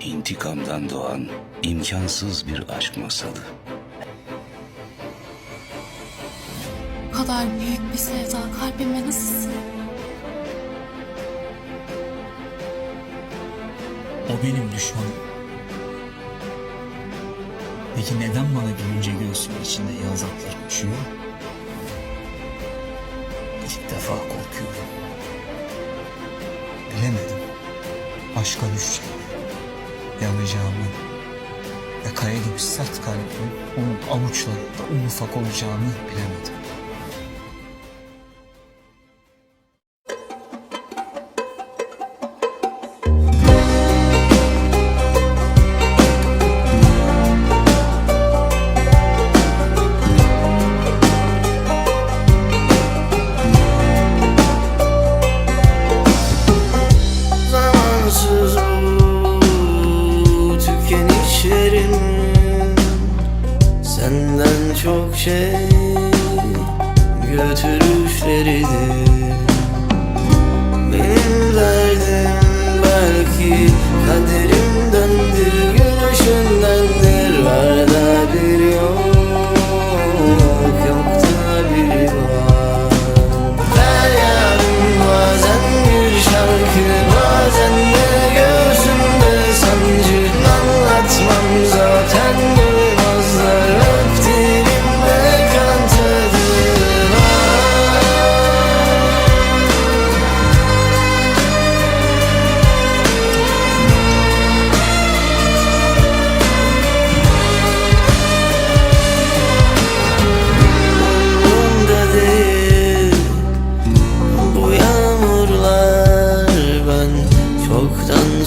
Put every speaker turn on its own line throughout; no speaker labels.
İntikamdan doğan imkansız bir aşk masalı.
Bu kadar büyük bir sevda kalbime nasıl
O benim düşmanım. Peki neden bana gülünce göğsümün içinde yağız atlar uçuyor? İlk defa korkuyorum.
Bilemedim. Aşka düşeceğimi, yanacağımı ve kaya gibi sert kalbimin onun avuçlarında un ufak olacağını bilemedim.
Şey götürüşleridir. Benim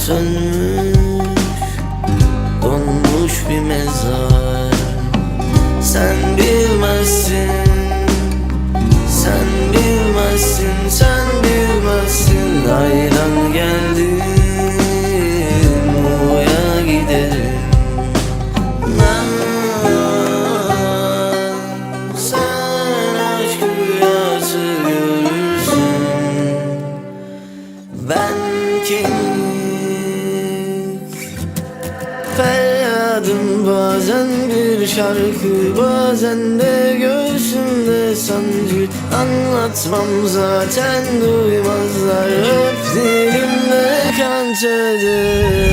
sönmüş Donmuş bir mezar. Sen bilmezsin Sen bilmezsin Sen bilmezsin. Aydan geldim Buraya giderim. Ben sen aşk rüyası görürsün. Ben kemik Feryadım bazen bir şarkı Bazen de göğsümde sancı. Anlatmam zaten duymazlar. Öp dilimde kan tadı var